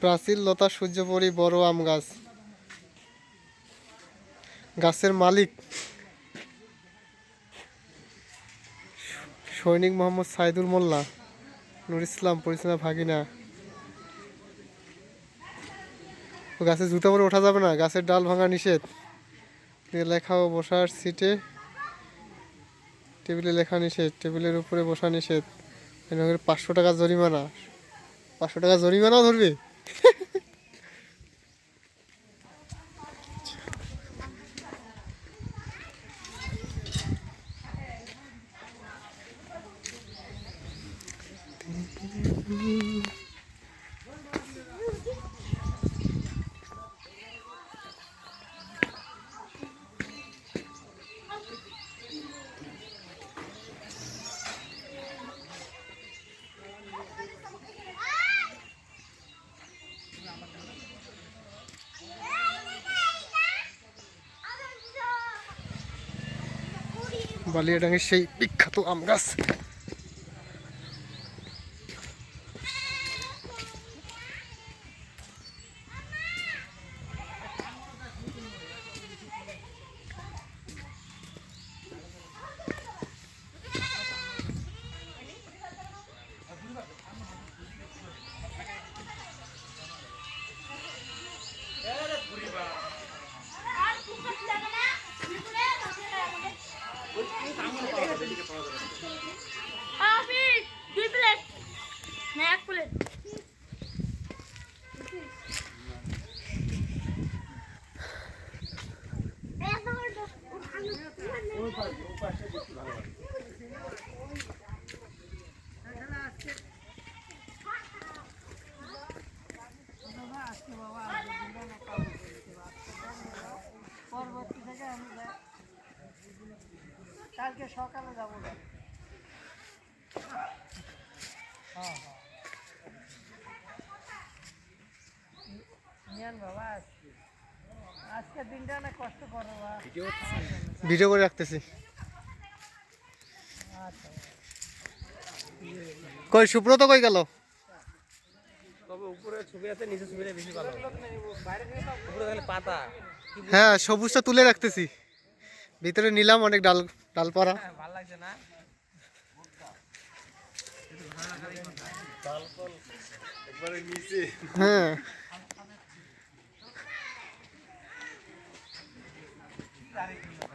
প্রাচীর লতা সূর্যপরি বড় আম গাছ। গাছের মালিক সৈনিক মোহাম্মদ সাইদুল মোল্লা, নুর ইসলাম, পরিচালনা ভাগিনা। গাছে জুতো পরে ওঠা যাবে না, গাছের ডাল ভাঙা নিষেধ। লেখা ও বসার সিটে টেবিলে লেখা নিষেধ, টেবিলের উপরে বসা নিষেধ। পাঁচশো টাকা জরিমানা। পাঁচশো টাকা জরিমানাও ধরবে। বালিয়াডাঙ্গের সেই বিখ্যাত আম গাছ। পরবর্তী থেকে আমি। কালকে সকালে যাব হ্যাঁ হ্যাঁ বাবা আজকে আজকে দিনটা অনেক কষ্ট করো বাবা ভিডিও করে রাখতেছি। আচ্ছা কই সুব্রত কই গেল? তবে উপরে ছবি আছে নিচে ছবিটা বেশি ভালো উপরে তাহলে পাতা। হ্যাঁ সবুজটা তুলে রাখতেছি। ভিতরে নিলাম অনেক ডাল ডালপাড়া। হ্যাঁ, ভালো লাগছে না? হ্যাঁ। அறிவிக்கின்றனர்